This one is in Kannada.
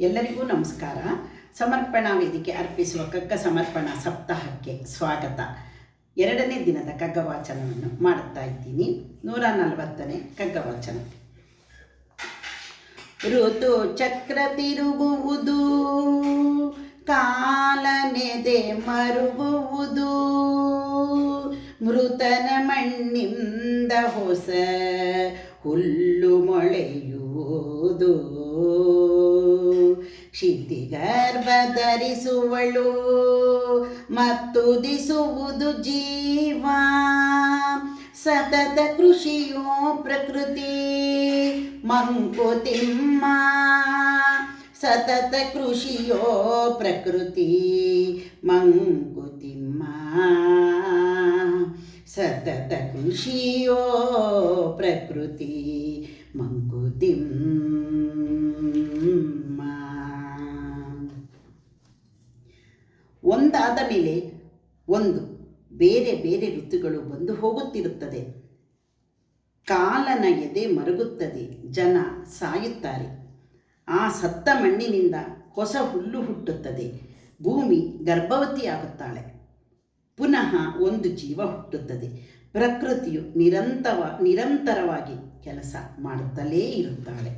ಎಲ್ಲರಿಗೂ ನಮಸ್ಕಾರ. ಸಮರ್ಪಣಾ ವೇದಿಕೆ ಅರ್ಪಿಸುವ ಕಗ್ಗ ಸಮರ್ಪಣಾ ಸಪ್ತಾಹಕ್ಕೆ ಸ್ವಾಗತ. ಎರಡನೇ ದಿನದ ಕಗ್ಗ ವಾಚನವನ್ನು ಮಾಡುತ್ತಾ ಇದ್ದೀನಿ. ನೂರ ನಲವತ್ತನೇ ಕಗ್ಗ ವಾಚನ ಋತು ಚಕ್ರ ತಿರುಗುವುದು ಕಾಲನೆದೆ ಮರುಗುವುದು, ಮೃತನ ಮಣ್ಣಿಂದ ಹೊಸ ಹುಲ್ಲು ಮೊಳೆಯುವುದು. ಕ್ಷಿತಿಗರ್ಭ ಧರಿಸುವಳು ಮತ್ತುದಿಸುವುದು ಜೀವ. ಸತತ ಕೃಷಿಯೋ ಪ್ರಕೃತಿ ಮಂಕುತಿಮ್ಮ ಸತತ ಕೃಷಿಯೋ ಪ್ರಕೃತಿ ಮಂಕುತಿಮ್ಮ ಸತತ ಕೃಷಿಯೋ ಪ್ರಕೃತಿ ಮಂಕುತಿಮ್ಮ ಒಂದಾದ ಮೇಲೆ ಒಂದು ಬೇರೆ ಬೇರೆ ಋತುಗಳು ಬಂದು ಹೋಗುತ್ತಿರುತ್ತದೆ. ಕಾಲನ ಎದೆ ಮರುಗುತ್ತದೆ, ಜನ ಸಾಯುತ್ತಾರೆ. ಆ ಸತ್ತ ಮಣ್ಣಿನಿಂದ ಹೊಸ ಹುಲ್ಲು ಹುಟ್ಟುತ್ತದೆ, ಭೂಮಿ ಗರ್ಭವತಿಯಾಗುತ್ತಾಳೆ. ಪುನಃ ಒಂದು ಜೀವ ಹುಟ್ಟುತ್ತದೆ, ಪ್ರಕೃತಿಯು ನಿರಂತರ ನಿರಂತರವಾಗಿ ಕೆಲಸ ಮಾಡುತ್ತಲೇ ಇರುತ್ತಾಳೆ.